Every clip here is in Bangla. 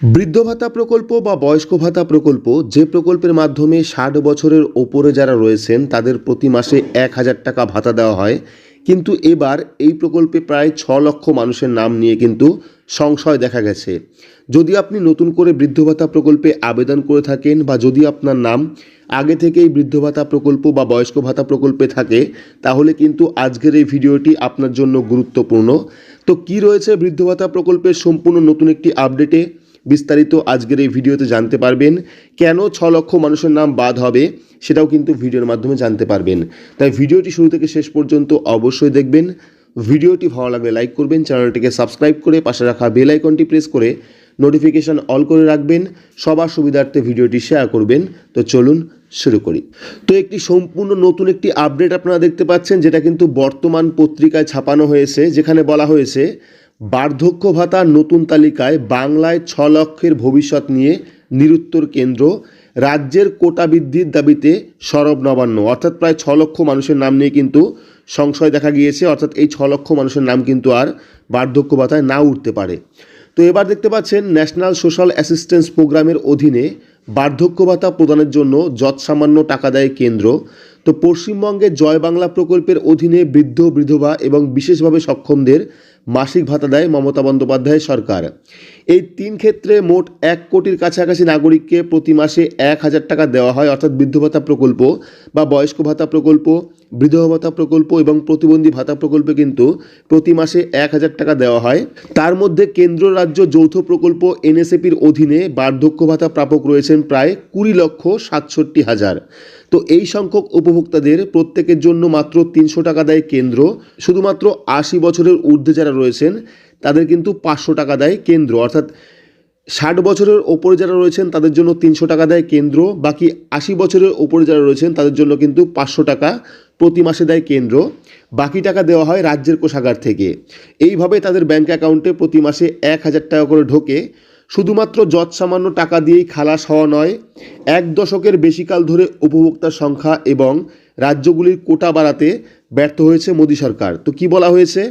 বৃদ্ধ ভাতা প্রকল্প বা বয়স্ক ভাতা প্রকল্প যে প্রকল্পের মাধ্যমে ষাট বছরের ওপরে যারা রয়েছেন, তাদের প্রতি মাসে এক হাজার টাকা ভাতা দেওয়া হয়। কিন্তু এবার এই প্রকল্পে প্রায় ছ লক্ষ মানুষের নাম নিয়ে কিন্তু সংশয় দেখা গেছে। যদি আপনি নতুন করে বৃদ্ধ ভাতা প্রকল্পে আবেদন করে থাকেন বা যদি আপনার নাম আগে থেকেই বৃদ্ধ ভাতা প্রকল্প বা বয়স্ক ভাতা প্রকল্পে থাকে, তাহলে কিন্তু আজকের এই ভিডিওটি আপনার জন্য গুরুত্বপূর্ণ। তো কি রয়েছে বৃদ্ধ ভাতা প্রকল্পের সম্পূর্ণ নতুন একটি আপডেটে? বিস্তারিত আজকের এই ভিডিওতে জানতে পারবেন কেন ছ লক্ষ মানুষের নাম বাদ হবে, সেটাও কিন্তু ভিডিওর মাধ্যমে জানতে পারবেন। তাই ভিডিওটি শুরু থেকে শেষ পর্যন্ত অবশ্যই দেখবেন। ভিডিওটি ভালো লাগলে লাইক করবেন, চ্যানেলটিকে সাবস্ক্রাইব করে পাশে রাখা বেল আইকনটি প্রেস করে নোটিফিকেশন অল করে রাখবেন, সবার সুবিধার্থে ভিডিওটি শেয়ার করবেন। তো চলুন শুরু করি। তো একটি সম্পূর্ণ নতুন একটি আপডেট আপনারা দেখতে পাচ্ছেন, যেটা কিন্তু বর্তমান পত্রিকায় ছাপানো হয়েছে, যেখানে বলা হয়েছে বার্ধক্য ভাতার নতুন তালিকায় বাংলায় ছ লক্ষের ভবিষ্যৎ নিয়ে নিরুত্তর কেন্দ্র। রাজ্যের কোটা বৃদ্ধির দাবিতে সরব নবান্ন। অর্থাৎ প্রায় ছ লক্ষ মানুষের নাম নিয়ে কিন্তু সংশয় দেখা গিয়েছে। অর্থাৎ এই ছ লক্ষ মানুষের নাম কিন্তু আর বার্ধক্য ভাতায় না উঠতে পারে। তো এবার দেখতে পাচ্ছেন ন্যাশনাল সোশ্যাল অ্যাসিস্ট্যান্স প্রোগ্রামের অধীনে বার্ধক্য ভাতা প্রদানের জন্য যৎসামান্য টাকা দেয় কেন্দ্র। তো পশ্চিমবঙ্গে জয় বাংলা প্রকল্পের অধীনে বৃদ্ধ, বিধবা এবং বিশেষভাবে সক্ষমদের মাসিক ভাতা দেয় মমতা বন্দ্যোপাধ্যায় সরকার। এই তিন ক্ষেত্রে মোট এক কোটির কাছাকাছি নাগরিককে প্রতি মাসে এক হাজার টাকা দেওয়া হয়, অর্থাৎ বৃদ্ধ ভাতা প্রকল্প বা বয়স্ক ভাতা প্রকল্প বিধবা ভাতা প্রকল্প এবং প্রতিবন্ধী ভাতা প্রকল্পে কিন্তু প্রতি মাসে এক হাজার টাকা দেওয়া হয়। তার মধ্যে কেন্দ্র, রাজ্য যৌথ প্রকল্প এনএসএপির অধীনে বার্ধক্য ভাতা প্রাপক রয়েছেন প্রায় কুড়ি লক্ষ সাতষট্টি হাজার। তো এই সংখ্যক উপভোক্তাদের প্রত্যেকের জন্য মাত্র তিনশো টাকা দেয় কেন্দ্র। শুধুমাত্র আশি বছরের ঊর্ধ্বে যারা রয়েছেন, তাদের কিন্তু পাঁচশো টাকা দেয় কেন্দ্র। অর্থাৎ ষাট বছরের ওপরে যারা রয়েছেন, তাদের জন্য তিনশো টাকা দেয় কেন্দ্র। বাকি আশি বছরের ওপরে যারা রয়েছেন, তাদের জন্য কিন্তু পাঁচশো টাকা প্রতি মাসে দেয় কেন্দ্র। বাকি টাকা দেওয়া হয় রাজ্যের কোষাগার থেকে। এইভাবে তাদের ব্যাঙ্ক অ্যাকাউন্টে প্রতি মাসে এক হাজার টাকা করে ঢোকে। শুধুমাত্র যৎ সামান্য টাকা দিয়েই খালাস হওয়া নয়, এক দশকের বেশিকাল ধরে উপভোক্তার সংখ্যা এবং রাজ্যগুলির কোটা বাড়াতে ব্যর্থ হয়েছে মোদী সরকার। তো কি বলা হয়েছে?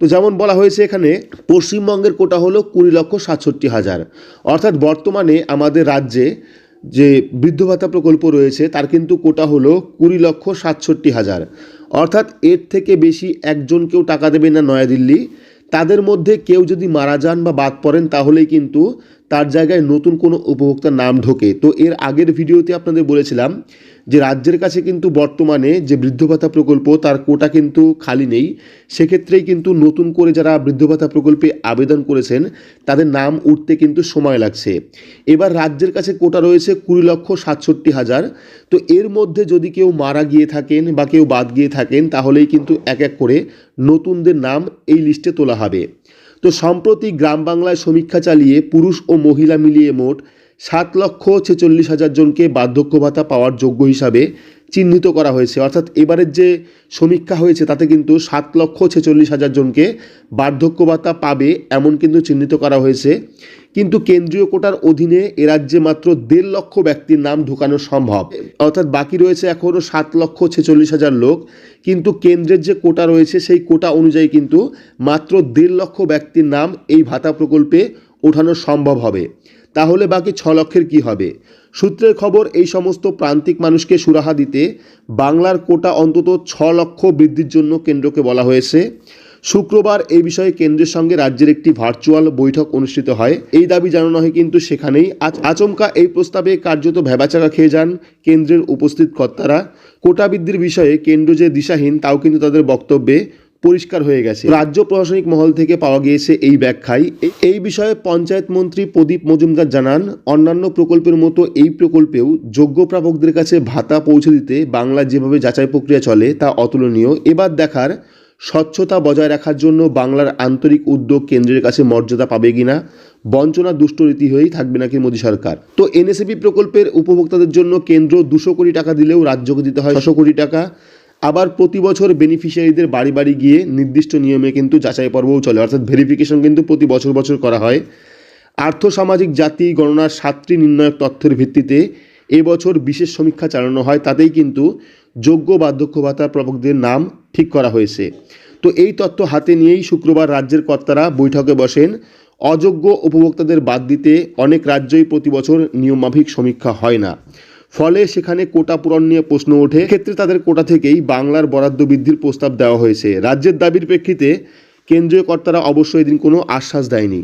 তো যেমন বলা হয়েছে এখানে, পশ্চিমবঙ্গের কোটা হলো কুড়ি লক্ষ সাতষট্টি হাজার। অর্থাৎ বর্তমানে আমাদের রাজ্যে যে বৃদ্ধ ভাতা প্রকল্প রয়েছে, তার কিন্তু কোটা হলো কুড়ি লক্ষ সাতষট্টি হাজার। অর্থাৎ এর থেকে বেশি একজনকেও টাকা দেবে না নয়াদিল্লি। তাদের মধ্যে কেউ যদি মারা যান বা বাদ পড়েন তাহলেই কিন্তু তার জায়গায় নতুন কোনো উপভোক্তার নাম ঢোকে। তো এর আগের ভিডিওতে আপনাদের বলেছিলাম যে রাজ্যের কাছে কিন্তু বর্তমানে যে বৃদ্ধ ভাতা প্রকল্প, তার কোটা কিন্তু খালি নেই। সেক্ষেত্রেই কিন্তু নতুন করে যারা বৃদ্ধ ভাতা প্রকল্পে আবেদন করেছেন, তাদের নাম উঠতে কিন্তু সময় লাগছে। এবার রাজ্যের কাছে কোটা রয়েছে কুড়ি লক্ষ সাতষট্টি হাজার। তো এর মধ্যে যদি কেউ মারা গিয়ে থাকেন বা কেউ বাদ গিয়ে থাকেন, তাহলেই কিন্তু এক এক করে নতুনদের নাম এই লিস্টে তোলা হবে। তো সম্প্রতি গ্রাম বাংলায় সমীক্ষা চালিয়ে পুরুষ ও মহিলা মিলিয়ে মোট সাত লক্ষ ছেচল্লিশ হাজার জনকে বার্ধক্য ভাতা পাওয়ার যোগ্য হিসাবে চিহ্নিত করা হয়েছে। অর্থাৎ এবারের যে সমীক্ষা হয়েছে, তাতে কিন্তু সাত লক্ষ ছেচল্লিশ হাজার জনকে বার্ধক্য ভাতা পাবে এমন কিন্তু চিহ্নিত করা হয়েছে। কিন্তু কেন্দ্রীয় কোটার অধীনে এ রাজ্যে মাত্র দেড় লক্ষ ব্যক্তির নাম ঢুকানো সম্ভব। অর্থাৎ বাকি রয়েছে এখনও সাত লক্ষ ছেচল্লিশ হাজার লোক। কিন্তু কেন্দ্রের যে কোটা রয়েছে, সেই কোটা অনুযায়ী কিন্তু মাত্র দেড় লক্ষ ব্যক্তির নাম এই ভাতা প্রকল্পে ওঠানো সম্ভব হবে। তাহলে বাকি ছ লক্ষের কি হবে? সূত্রের খবর, এই সমস্ত প্রান্তিক মানুষকে সুরাহা দিতে বাংলার কোটা অন্তত ছ লক্ষ বৃদ্ধির জন্য কেন্দ্রকে বলা হয়েছে। শুক্রবার এই বিষয়ে কেন্দ্রের সঙ্গে রাজ্যের একটি ভার্চুয়াল বৈঠক অনুষ্ঠিত হয়। এই দাবি জানানো হয় কিন্তু সেখানেই আজ আচমকা এই প্রস্তাবে কার্যত ভেবাচাকা খেয়ে যান কেন্দ্রের উপস্থিত কর্তারা কোটা বৃদ্ধির বিষয়ে কেন্দ্র যে দিশাহীন, তাও কিন্তু তাদের বক্তব্যে পরিষ্কার হয়ে গেছে। রাজ্য প্রশাসনিক মহল থেকে পাওয়া গিয়েছে এই ব্যাখ্যায় এই- বিষয়ে পঞ্চায়েত মন্ত্রী প্রদীপ মজুমদার জানান, অন্যান্য প্রকল্পের মতো এই প্রকল্পেও যোগ্য প্রাপকদের কাছে ভাতা পৌঁছে দিতে বাংলা যেভাবে যাচাই প্রক্রিয়া চলে তা অতুলনীয়। এবার দেখার স্বচ্ছতা বজায় রাখার জন্য বাংলার আন্তরিক উদ্যোগ কেন্দ্রের কাছে মর্যাদা পাবে কিনা, বঞ্চনা দুষ্টরীতি হয়েই থাকবে নাকি মোদী সরকার? তো এনএসএপি প্রকল্পের উপভোক্তাদের জন্য কেন্দ্র দুশো কোটি টাকা দিলেও রাজ্যকে দিতে হয় ছশো কোটি টাকা। আবার প্রতি বছর বেনিফিশিয়ারিদের বাড়ি বাড়ি গিয়ে নির্দিষ্ট নিয়মে কিন্তু যাচাই পর্বও চলে। অর্থাৎ ভেরিফিকেশন কিন্তু প্রতি বছর বছর করা হয়। আর্থসামাজিক জাতি গণনার সাতটি নির্ণায়ক তথ্যের ভিত্তিতে এবছর বিশেষ সমীক্ষা চালানো হয়, তাতেই কিন্তু যোগ্য বার্ধক্য ভাতা প্রাপকদের নাম ঠিক করা হয়েছে। তো এই তথ্য হাতে নিয়েই শুক্রবার রাজ্যের কর্তারা বৈঠকে বসেন। অযোগ্য উপভোক্তাদের বাদ দিতে অনেক রাজ্যই প্রতি বছর নিয়মমাফিক সমীক্ষা হয় না। ফলে সেখানে কোটা পূরণ নিয়ে প্রশ্ন ওঠে। ক্ষেত্রে তাদের কোটা থেকেই বাংলার বরাদ্দ বৃদ্ধির প্রস্তাব দেওয়া হয়েছে। রাজ্যের দাবির প্রেক্ষিতে কেন্দ্রীয় কর্তারা অবশ্য এদিন কোনো আশ্বাস দেয়নি।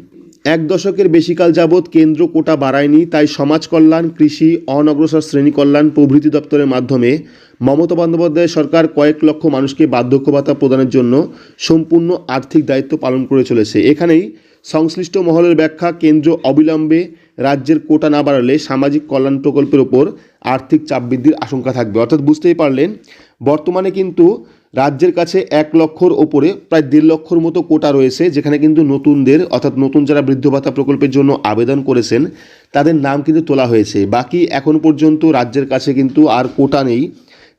এক দশকের বেশিকাল যাবৎ কেন্দ্র কোটা বাড়ায়নি, তাই সমাজ কল্যাণ, কৃষি, অনগ্রসর শ্রেণি কল্যাণ প্রভৃতি দপ্তরের মাধ্যমে মমতা বন্দ্যোপাধ্যায় সরকার কয়েক লক্ষ মানুষকে বার্ধক্য ভাতা প্রদানের জন্য সম্পূর্ণ আর্থিক দায়িত্ব পালন করে চলেছে। এখানেই সংশ্লিষ্ট মহলের ব্যাখ্যা, কেন্দ্র অবিলম্বে রাজ্যের কোটা না বাড়ালে সামাজিক কল্যাণ প্রকল্পের ওপর আর্থিক চাপ বৃদ্ধির আশঙ্কা থাকবে। অর্থাৎ বুঝতেই পারলেন, বর্তমানে কিন্তু রাজ্যের কাছে এক লক্ষর ওপরে প্রায় দেড় লক্ষর মতো কোটা রয়েছে, যেখানে কিন্তু নতুনদের, অর্থাৎ নতুন যারা বৃদ্ধ ভাতা প্রকল্পের জন্য আবেদন করেছেন, তাদের নাম কিন্তু তোলা হয়েছে। বাকি এখন পর্যন্ত রাজ্যের কাছে কিন্তু আর কোটা নেই।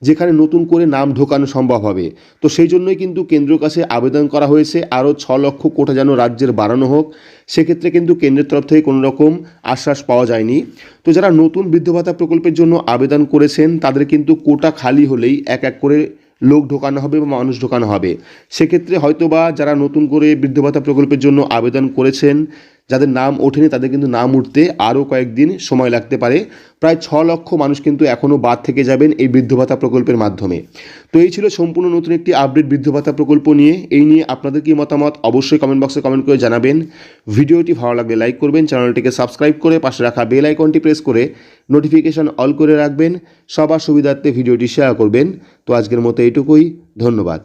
যেখানে নতুন করে নাম ঢোকানো সম্ভব হবে। তো সেই জন্যই কিন্তু কেন্দ্রের কাছে আবেদন করা হয়েছে, আরও ছ লক্ষ কোটা যেন রাজ্যের বাড়ানো হোক। সেক্ষেত্রে কিন্তু কেন্দ্রের তরফ থেকে কোনো রকম আশ্বাস পাওয়া যায়নি। তো যারা নতুন বৃদ্ধ ভাতা প্রকল্পের জন্য আবেদন করেছেন, তাদের কিন্তু কোটা খালি হলেই এক এক করে লোক ঢোকানো হবে বা মানুষ ঢোকানো হবে। সেক্ষেত্রে হয়তোবা যারা নতুন করে বৃদ্ধ ভাতা প্রকল্পের জন্য আবেদন করেছেন যাদের নাম ওঠেনি তাদের কিন্তু নাম উঠতে আরও কয়েকদিন সময় লাগতে পারে। প্রায় ছ লক্ষ মানুষ কিন্তু এখনও বাদ থেকে যাবেন এই বৃদ্ধ ভাতা প্রকল্পের মাধ্যমে। তো এই ছিল সম্পূর্ণ নতুন একটি আপডেট বৃদ্ধ ভাতা প্রকল্প নিয়ে। এই নিয়ে আপনাদের কি মতামত অবশ্যই কমেন্ট বক্সে কমেন্ট করে জানাবেন। ভিডিওটি ভালো লাগলে লাইক করবেন, চ্যানেলটিকে সাবস্ক্রাইব করে পাশে রাখা বেল আইকনটি প্রেস করে নোটিফিকেশন অল করে রাখবেন। সবার সুবিধার্থে ভিডিওটি শেয়ার করবেন। তো আজকের মতো এইটুকুই, ধন্যবাদ।